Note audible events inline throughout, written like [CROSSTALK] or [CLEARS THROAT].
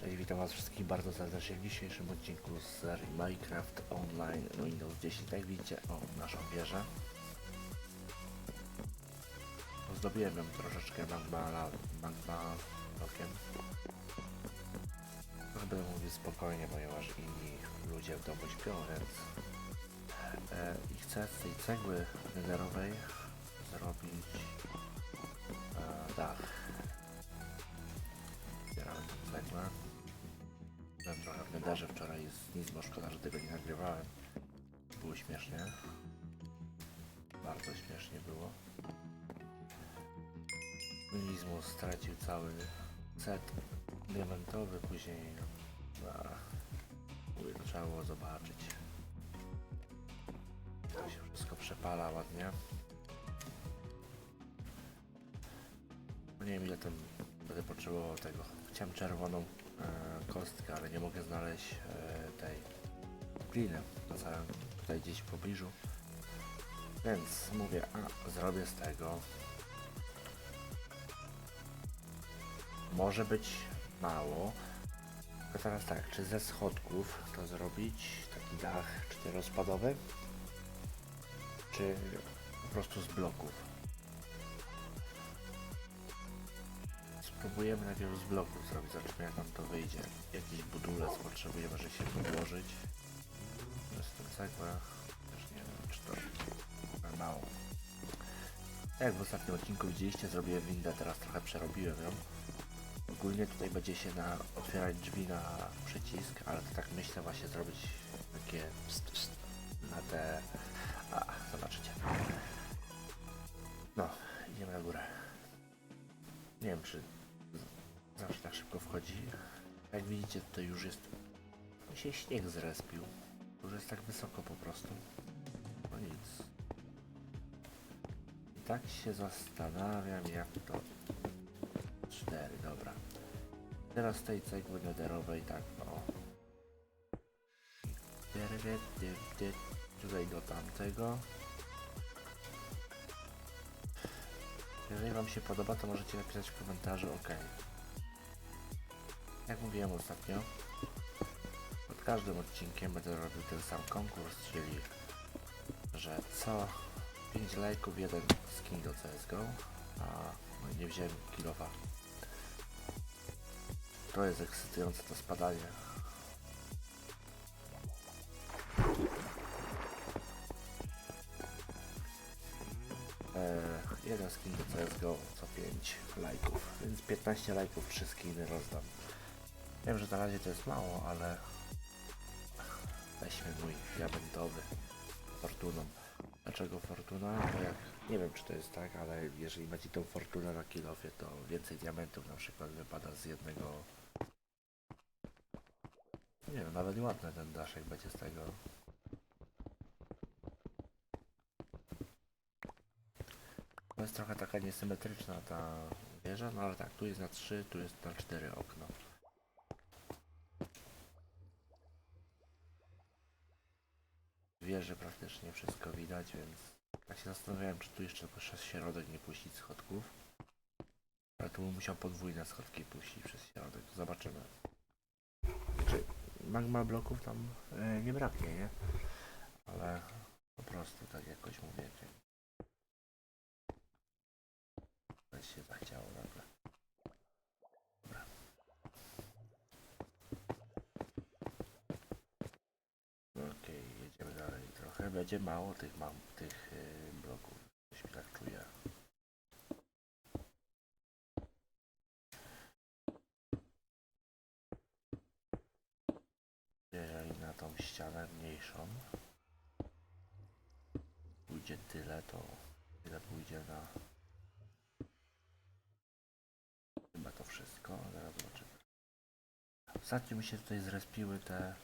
Cześć, witam was wszystkich bardzo serdecznie w dzisiejszym odcinku z serii Minecraft Online Windows 10. Jak widzicie, o, naszą wieżę. Ozdobiłem ją troszeczkę magma, magma będę mówił spokojnie, ponieważ inni ludzie w domu śpią, więc e, i chcę z tej cegły nederowej zrobić e, dach. Nederze wczoraj z nic, bo szkoda, że tego nie nagrywałem. Było śmiesznie. Bardzo śmiesznie było. Minizmus stracił cały set diamentowy, później a, mówię, to trzeba było zobaczyć. To się wszystko przepala ładnie. Nie wiem ile tam będę potrzebował tego. Chciałem czerwoną kostkę, ale nie mogę znaleźć e, tej gliny. Wracałem tutaj gdzieś w pobliżu. Więc mówię, a zrobię z tego. Może być mało. Tylko teraz tak, czy ze schodków to zrobić taki dach czterospadowy? Czy po prostu z bloków? Spróbujemy najpierw z bloków zrobić, zobaczymy jak nam to wyjdzie. Jakiś budulec potrzebujemy, żeby się podłożyć. To cegła. Też nie wiem, czy to mało. Jak w ostatnim odcinku widzieliście, zrobiłem windę, teraz trochę przerobiłem ją. Ogólnie tutaj będzie się na otwierać drzwi na przycisk, ale to tak myślę właśnie zrobić takie pst, pst, na te... A, zobaczycie. No, idziemy na górę. Nie wiem, czy zawsze tak szybko wchodzi. Jak widzicie, tutaj już jest... Się śnieg zrespił. Już jest tak wysoko po prostu. No nic. I tak się zastanawiam, jak to... Cztery, dobra. Teraz tej cegły nederowej, tak, o. Ty, Tutaj do tamtego. Jeżeli Wam się podoba, to możecie napisać w komentarzu OK. Jak mówiłem ostatnio, pod każdym odcinkiem będę robił ten sam konkurs, czyli że co 5 lajków jeden skin do CSGO, a no, nie wziąłem kilofa. To jest ekscytujące to spadanie. Eee, jeden skin do CSGO co 5 lajków, więc 15 lajków 3 skiny rozdam. Wiem, że na razie to jest mało, ale weźmy mój diamentowy fortuną. Dlaczego fortuna? Bo jak nie wiem czy to jest tak, ale jeżeli macie tą fortunę na kilofie, to więcej diamentów na przykład wypada z jednego. Nie wiem, nawet ładny ten daszek będzie z tego. To jest trochę taka niesymetryczna ta wieża, no ale tak, tu jest na 3, tu jest na 4 okno. Wieży praktycznie wszystko widać, więc tak się zastanawiałem, czy tu jeszcze przez środek nie puścić schodków. Ale tu bym musiał podwójne schodki puścić przez środek. Zobaczymy. Czy magma bloków tam e, nie braknie, nie? Ale po prostu tak jakoś mówię. Coś się zachciało nagle. Dobra. Okej, jedziemy dalej trochę. Będzie mało tych mam tych y, bloków. Coś tak czuję. Jeżeli na tą ścianę mniejszą pójdzie tyle, to tyle pójdzie na Chyba to wszystko, zaraz zobaczymy. Ostatnio mi się tutaj zrespiły te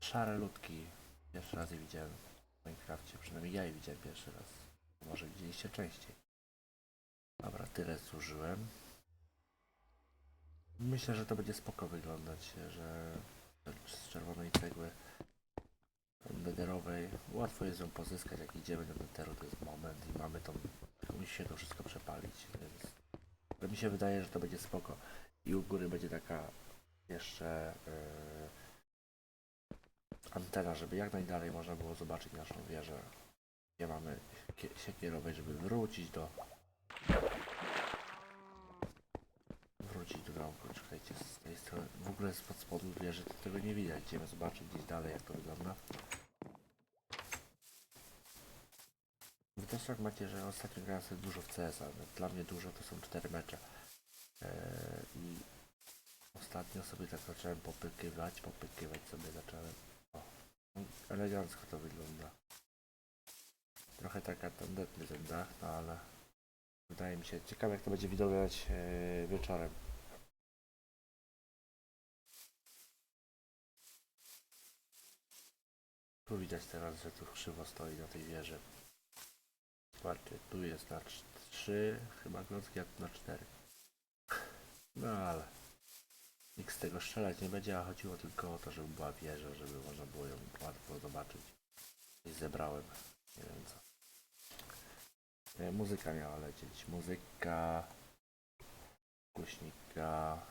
szare ludki. Pierwszy raz je widziałem Minecrafcie, przynajmniej ja je widziałem pierwszy raz. Może widzieliście częściej. Dobra, tyle zużyłem. Myślę, że to będzie spoko wyglądać, że z czerwonej cegły nederowej łatwo jest ją pozyskać, jak idziemy do netheru, to jest moment i mamy tą, musi się to wszystko przepalić, więc mi się wydaje, że to będzie spoko. I u góry będzie taka jeszcze yy, antena, żeby jak najdalej można było zobaczyć naszą wieżę. Gdzie mamy się kierować, żeby wrócić do wrócić do domku. Czekajcie, z tej strony, w ogóle spod spodu wieży to tego nie widać. Idziemy zobaczyć gdzieś dalej jak to wygląda. Wy też tak macie, że ostatnio grałem sobie dużo w CS, ale dla mnie dużo to są cztery mecze. Eee, I ostatnio sobie tak zacząłem popykywać, popykywać sobie zacząłem. Elegancko to wygląda. Trochę taka tandetny ten dach, no ale wydaje mi się ciekawe jak to będzie widować e, wieczorem. Tu widać teraz, że tu krzywo stoi na tej wieży. Zobaczcie, tu jest na 3, chyba klocki, na 4. No ale nikt z tego strzelać nie będzie, a chodziło tylko o to, żeby była wieża, żeby można było ją łatwo zobaczyć. I zebrałem, nie wiem co. E, muzyka miała lecieć, muzyka, głośnika.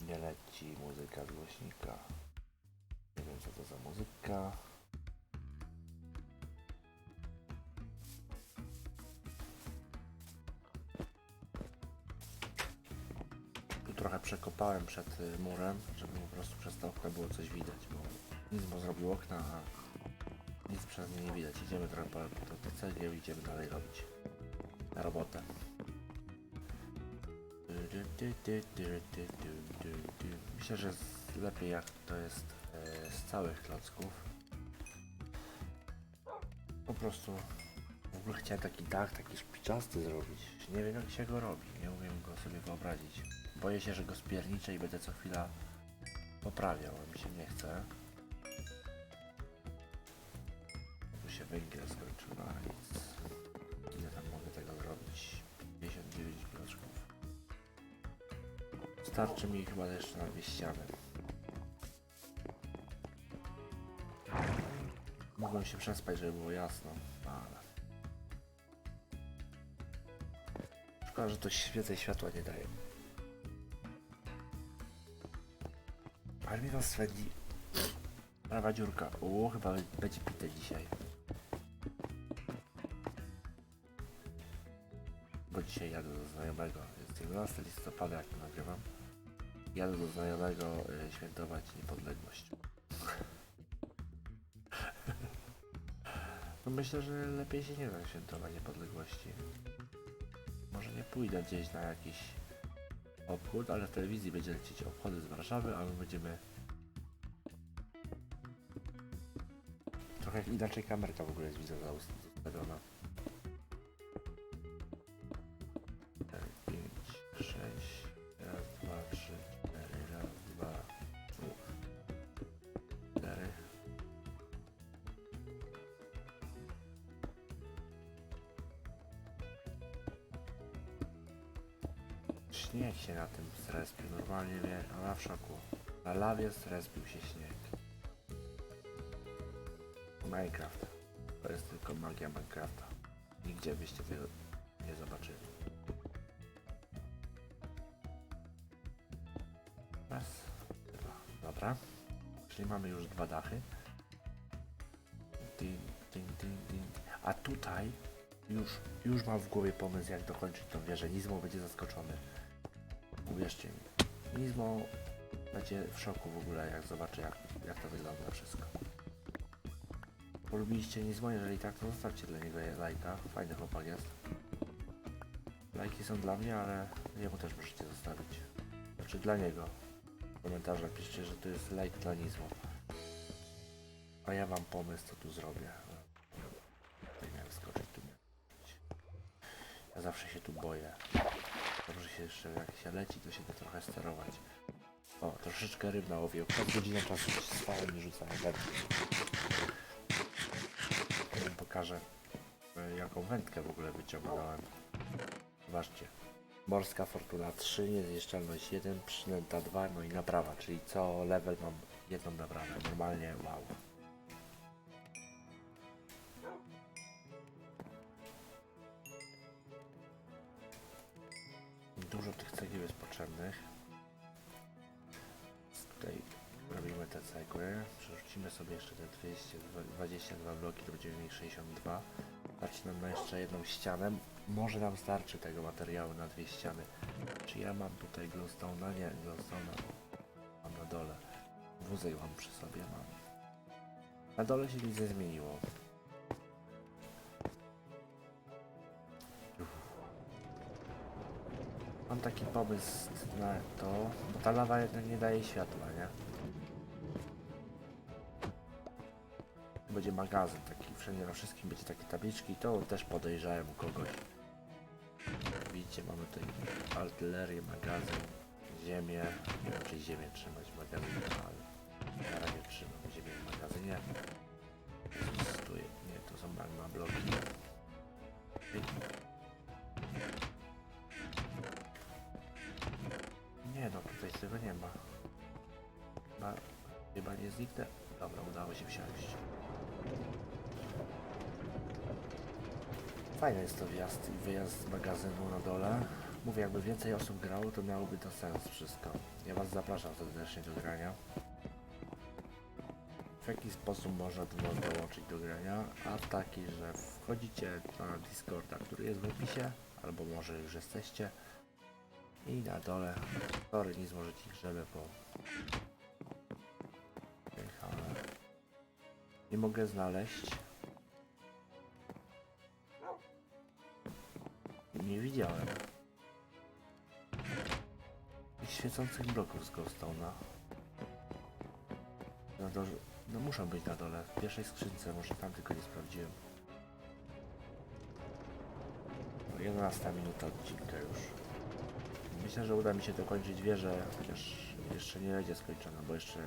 Nie leci muzyka z głośnika. Nie wiem co to za muzyka. Trochę przekopałem przed y, murem, żeby po prostu przez to okno było coś widać, bo nic bo zrobił okna, a nic przez nie nie widać. Idziemy trochę po, po to cegieł idziemy dalej robić na robotę. Myślę, że z- lepiej jak to jest e, z całych klocków. Po prostu w ogóle chciałem taki dach, taki szpiczasty zrobić. Nie wiem jak się go robi, nie umiem go sobie wyobrazić. Boję się, że go spierniczę i będę co chwila poprawiał, a mi się nie chce. Tu się węgiel skończył na nic. Ile tam mogę tego zrobić? 59 bloczków. Starczy mi chyba jeszcze na dwie ściany. Mogłem się przespać, żeby było jasno, no ale... Szkoda, że to więcej światła nie daje. To swędzi. Prawa dziurka. O, chyba będzie pite dzisiaj. Bo dzisiaj jadę do znajomego. Jest 11 listopada, jak to nagrywam. Jadę do znajomego y, świętować niepodległość. [LAUGHS] No myślę, że lepiej się nie da świętować niepodległości. Może nie pójdę gdzieś na jakiś obchód, ale w telewizji będzie lecieć obchody z Warszawy, a my będziemy... Trochę inaczej kamerka w ogóle jest widzę ustawiona. Na lawie zrespił się śnieg. Minecraft. To jest tylko magia Minecrafta. Nigdzie byście tego nie zobaczyli. Raz, dwa. Dobra. Czyli mamy już dwa dachy. Ding, ding, ding, ding. A tutaj już, już mam w głowie pomysł, jak dokończyć tą wieżę. Nizmo będzie zaskoczony. Uwierzcie mi. Nizmo będzie w szoku w ogóle, jak zobaczy, jak, jak to wygląda wszystko. Polubiliście Nizmo? Jeżeli tak, to zostawcie dla niego lajka. Fajny chłopak jest. Lajki są dla mnie, ale jemu też możecie zostawić. Znaczy dla niego. W komentarzach piszcie, że to jest lajk dla Nizmo. A ja mam pomysł, co tu zrobię. Tutaj miałem skoczyć, tu. Ja zawsze się tu boję. Dobrze się jeszcze, jak się leci, to się da trochę sterować. O, troszeczkę ryb na łowie. Przed godziną czasu spałem i rzucałem wędkę. Ja wam pokażę, e, jaką wędkę w ogóle wyciągnąłem. Zobaczcie. Morska Fortuna 3, niezniszczalność 1, przynęta 2, no i naprawa, czyli co level mam jedną naprawę. Normalnie wow. Na jeszcze jedną ścianę. Może nam starczy tego materiału na dwie ściany. Czy ja mam tutaj glowstone'a? Nie, glowstone'a mam na dole. Wózek mam przy sobie, mam. Na dole się nic nie zmieniło. Mam taki pomysł na to, bo ta lawa jednak nie daje światła, nie? Będzie magazyn taki, wszędzie na wszystkim będzie takie tabliczki, to też podejrzałem kogoś. Widzicie, mamy tutaj artylerię, magazyn, ziemię, nie wiem czy ziemię trzymać w magazynie, ale na razie trzymam ziemię w magazynie. Jezus, tu je, nie, to są magma bloki. Nie no, tutaj tego nie ma. Chyba, chyba nie zniknę. Dobra, udało się wsiąść. Fajny jest to wjazd i wyjazd z magazynu na dole. Mówię, jakby więcej osób grało, to miałoby to sens wszystko. Ja Was zapraszam serdecznie do grania. W jaki sposób można do dołączyć do grania? A taki, że wchodzicie na Discorda, który jest w opisie, albo może już jesteście. I na dole, sorry, nic może ci grzebę, bo... Nie mogę znaleźć. Nie widziałem. Tych świecących bloków z Ghostona. Na dole, no muszą być na dole. W pierwszej skrzynce, może tam tylko nie sprawdziłem. No, 11 minuta odcinka już. Myślę, że uda mi się dokończyć wieżę, chociaż jeszcze nie będzie skończona, bo jeszcze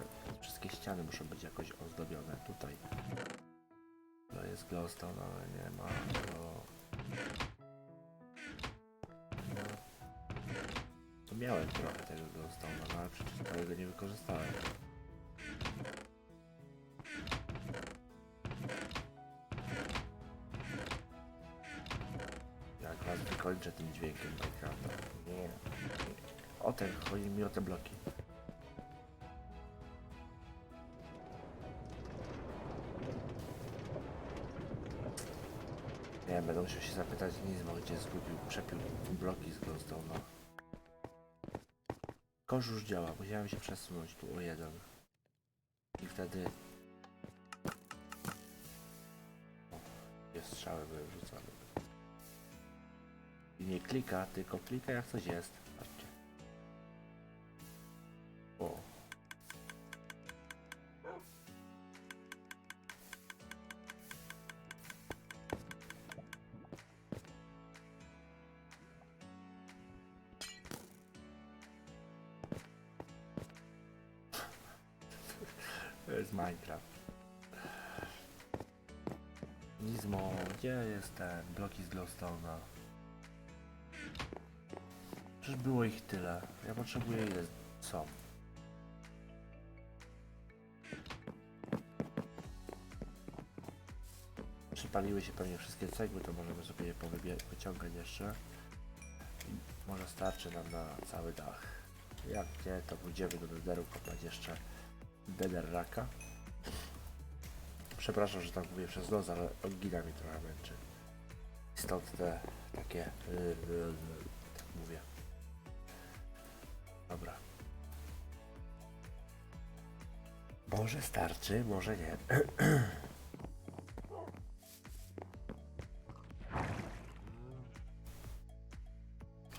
wszystkie ściany muszą być jakoś ozdobione. Tutaj to jest glowstone, ale nie ma. Miałem trochę tego glowstone'a, no ale przecież całego nie wykorzystałem. Jak was wykończę tym dźwiękiem Minecrafta. Nie. O ten, chodzi mi o te bloki. Nie, będę musiał się zapytać Nizmo, gdzie zgubił, przepił bloki z Glowstone'a. Kosz już działa, musiałem się przesunąć tu o jeden. I wtedy... O, jest strzały były wrzucane. I nie klika, tylko klika jak coś jest. Ten bloki z glowstone'a? Przecież było ich tyle. Ja potrzebuję ile są. Przypaliły się pewnie wszystkie cegły, to możemy sobie je wyciągać jeszcze. I może starczy nam na cały dach. Jak nie, to pójdziemy do nederu kopać jeszcze Netherracka. Przepraszam, że tak mówię przez nos, ale odgina mi trochę męczy. Stąd te takie... Yy, yy, tak mówię. Dobra. Może starczy, może nie. [CLEARS THROAT]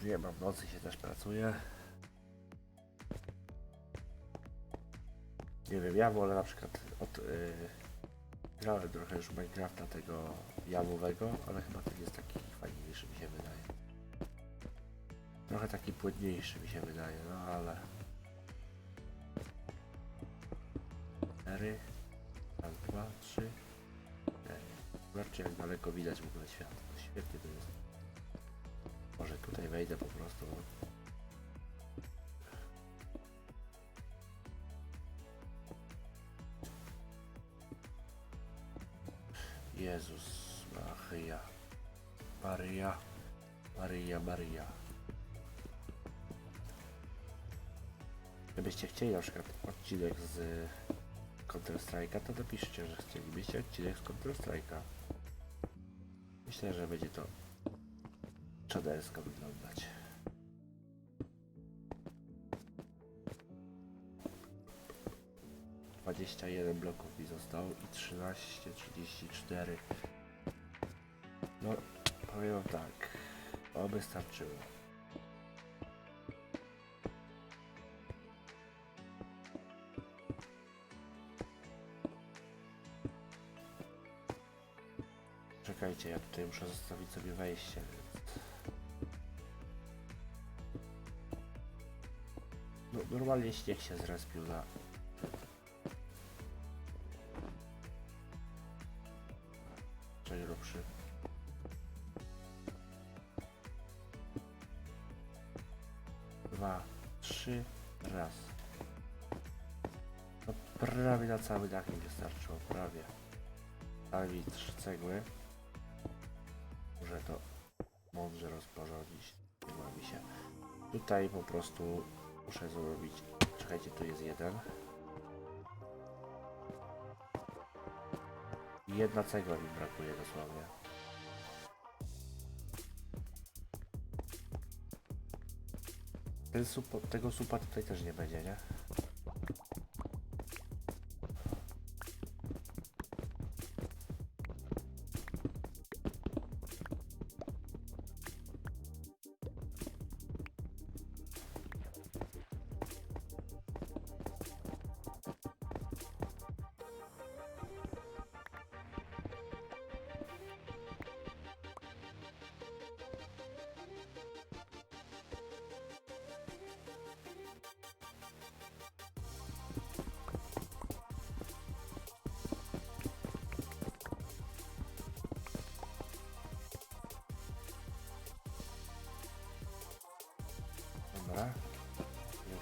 Nie mam nocy się też pracuje. Nie wiem, ja wolę na przykład od... Yy, grałem trochę już Minecrafta tego jamowego, ale chyba ten jest taki fajniejszy mi się wydaje. Trochę taki płynniejszy mi się wydaje, no ale... Cztery, raz, dwa, trzy, cztery. Zobaczcie jak daleko widać w ogóle światło. Świetnie to jest. Może tutaj wejdę po prostu. Jezus Maria. Maria. Maria, Maria. Gdybyście chcieli na przykład odcinek z Counter Strike'a, to napiszcie, że chcielibyście odcinek z Counter Strike'a. Myślę, że będzie to czadersko wyglądać. Dwadzieścia jeden bloków mi zostało i trzynaście, trzydzieści cztery. No, powiem tak, oby starczyło. Czekajcie, ja tutaj muszę zostawić sobie wejście. No, normalnie śnieg się zrespił na... cały dach mi wystarczyło, prawie. Stawi trzy cegły. Muszę to mądrze rozporządzić. Nie ma mi się. Tutaj po prostu muszę zrobić. Czekajcie, tu jest jeden. Jedna cegła mi brakuje dosłownie. Tego supa tutaj też nie będzie, nie?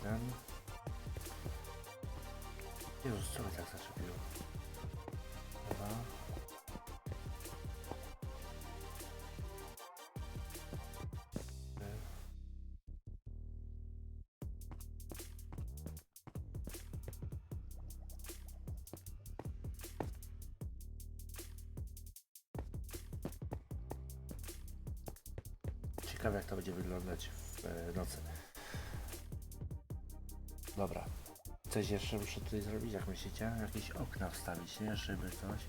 Jeden. Jezus, co mnie tak zaczepiło? Trzy. Ciekawe jak to będzie wyglądać w e, nocy. Dobra. Coś jeszcze muszę tutaj zrobić, jak myślicie? Jakieś okna wstawić, nie? Szyby, coś.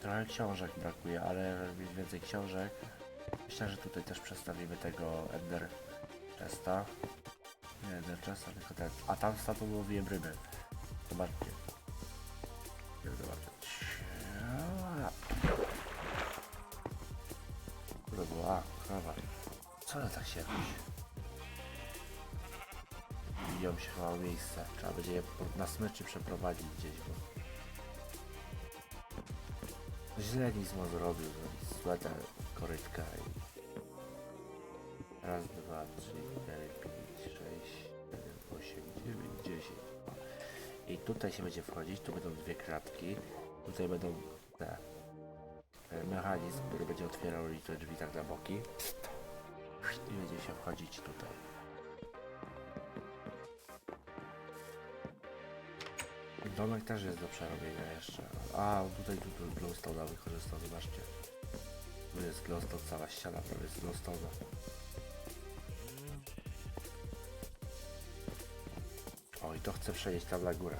Trochę książek brakuje, ale mieć więcej książek. Myślę, że tutaj też przestawimy tego Ender Chesta. Nie Ender Chesta, tylko ten. A tam statą łowiłem ryby. Zobaczcie. Jak zobaczyć. Kurde było, a, krowa. Co ona tak się Biją się chyba miejsce. Trzeba będzie je na smyczy przeprowadzić gdzieś, bo... Źle Nizmo zrobił, zrobił złe te korytka i... Raz, dwa, trzy, cztery, pięć, sześć, siedem, osiem, dziewięć, dziesięć. I tutaj się będzie wchodzić, tu będą dwie kratki, tutaj będą te e, mechanizm, który będzie otwierał te drzwi tak na boki. I będzie się wchodzić tutaj. Domek też jest do przerobienia jeszcze. A, tutaj tu, tu glowstone wykorzystał, zobaczcie. Tu jest glowstone, cała ściana prawie z glowstone'a. O, i to chcę przenieść tam na górę.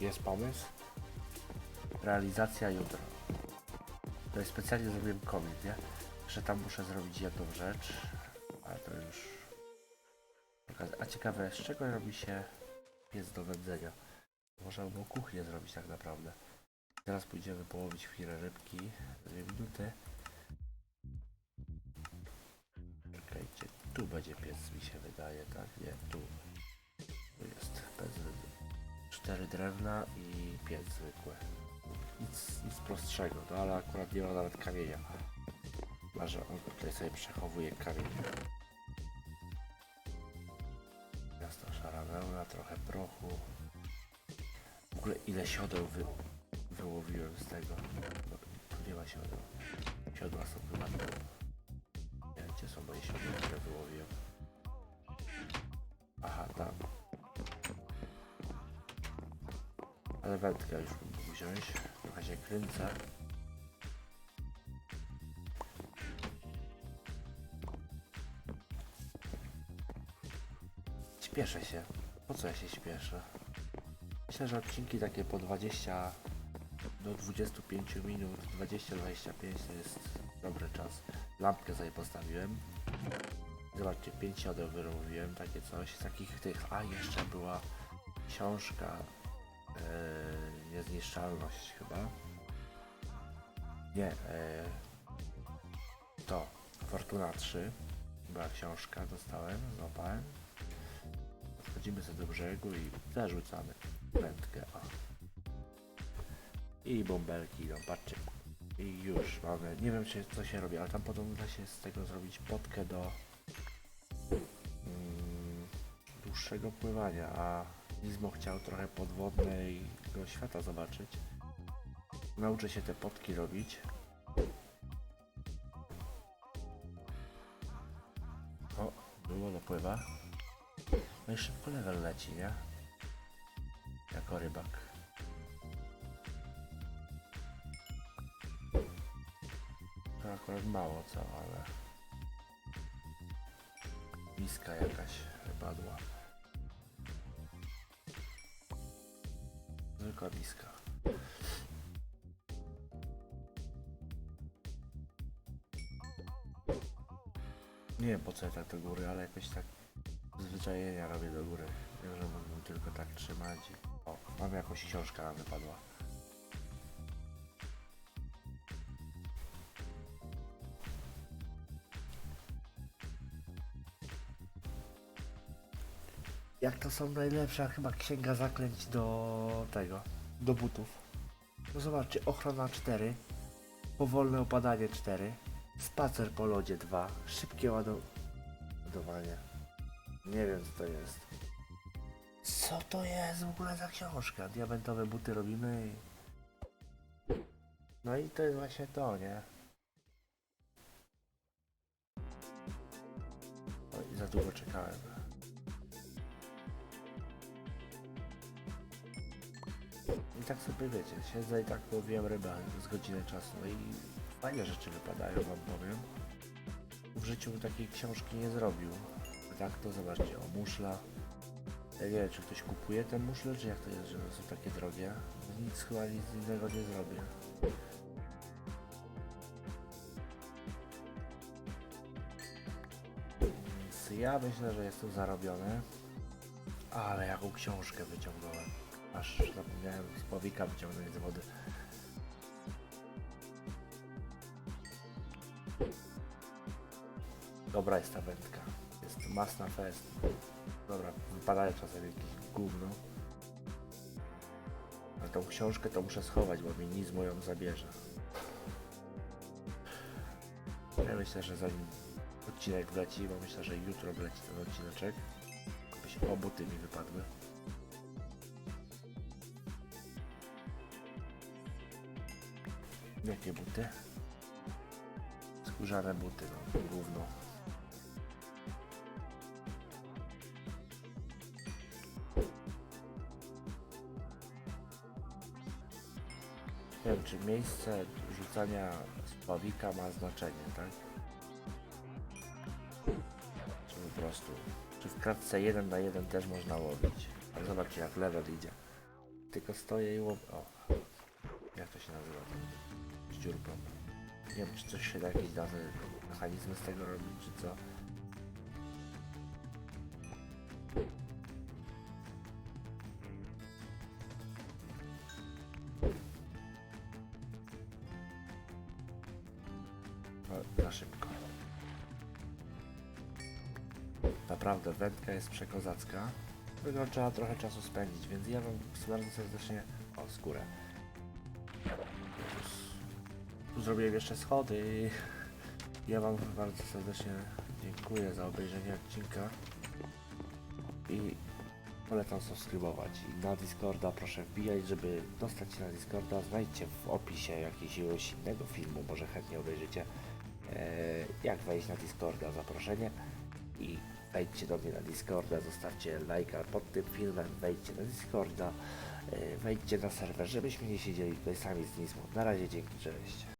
Jest pomysł? Realizacja jutro. To jest specjalnie zrobiłem komik, nie? Że tam muszę zrobić jedną rzecz. A ciekawe, z czego robi się piec do wędzenia? Można by było kuchnię zrobić tak naprawdę. Teraz pójdziemy połowić chwilę rybki. Dwie minuty. Czekajcie, tu będzie piec mi się wydaje, tak? Nie, tu. Tu jest bez cztery drewna i piec zwykły. Nic, nic prostszego, no ale akurat nie ma nawet kamienia. Chyba, że on tutaj sobie przechowuje kamień. trochę prochu. W ogóle ile siodeł wy, wyłowiłem z tego. No, tu nie ma siodeł. Siodła są chyba tu. Nie gdzie są moje siodła, które wyłowiłem. Aha, tam. Ale wędkę już mógł wziąć. Trochę się kręcę. Spieszę się. Po co ja się śpieszę? Myślę, że odcinki takie po 20 do 25 minut, 20-25 to jest dobry czas. Lampkę sobie postawiłem. Zobaczcie, 5 siodeł wyrobiłem, takie coś. Z takich tych, a jeszcze była książka e, Niezniszczalność chyba. Nie, e, to Fortuna 3 była książka, dostałem, złapałem. Wchodzimy sobie do brzegu i zarzucamy wędkę. O. I bąbelki idą, patrzcie. I już mamy, nie wiem czy co się robi, ale tam podobno da się z tego zrobić potkę do mm, dłuższego pływania, a Nizmo chciał trochę podwodnego świata zobaczyć. Nauczę się te potki robić. O, było dopływa. No i szybko level leci, nie? Jako rybak. To akurat mało co, ale... Miska jakaś wypadła. Zwykła miska. Nie wiem po co ja tak do góry, ale jakoś tak zwyczajenia robię do góry. Wiem, że mógłbym tylko tak trzymać. O, mam jakąś książkę nam wypadła. Jak to są najlepsza chyba księga zaklęć do tego, do butów. No zobaczcie, ochrona 4, powolne opadanie 4, spacer po lodzie 2, szybkie ładowanie. Nie wiem co to jest. Co to jest w ogóle za książka? Diamentowe buty robimy i... No i to jest właśnie to, nie? Oj, za długo czekałem. I tak sobie wiecie, siedzę i tak łowiłem rybę z godziny czasu. No i fajne rzeczy wypadają, wam powiem. W życiu takiej książki nie zrobił. Tak to zobaczcie, o muszla. Ja nie wiem, czy ktoś kupuje te muszle, czy jak to jest, że one są takie drogie. Nic chyba nic innego nie zrobię. Więc ja myślę, że jest to zarobione. Ale jaką książkę wyciągnąłem. Aż zapomniałem z powika wyciągnąć z wody. Dobra jest ta wędka. Masna fest. Dobra, wypadają czasem jakieś gówno. Ale tą książkę to muszę schować, bo mi Nizmo ją zabierze. Ja myślę, że zanim odcinek wleci, bo myślę, że jutro wleci ten odcineczek, by się obuty mi wypadły. Jakie buty? Skórzane buty, no, gówno. Czy miejsce rzucania spławika ma znaczenie, tak? Czy po prostu, czy w kratce 1 na 1 też można łowić? Ale zobaczcie, jak level idzie. Tylko stoję i łowię. O, jak to się nazywa? Z. Nie wiem, czy coś się da jakieś dane mechanizmy z tego robić, czy co. Szybko. Naprawdę, wędka jest przekozacka. Tylko trzeba trochę czasu spędzić, więc ja wam bardzo serdecznie... O, skórę. Zrobiłem jeszcze schody. Ja wam bardzo serdecznie dziękuję za obejrzenie odcinka. I polecam subskrybować. I na Discorda proszę wbijać, żeby dostać się na Discorda. Znajdźcie w opisie jakiegoś innego filmu, może chętnie obejrzycie. E, jak wejść na Discorda, zaproszenie. I wejdźcie do mnie na Discorda, zostawcie lajka pod tym filmem, wejdźcie na Discorda, e, wejdźcie na serwer, żebyśmy nie siedzieli tutaj sami z Nismą. Na razie, dzięki, cześć.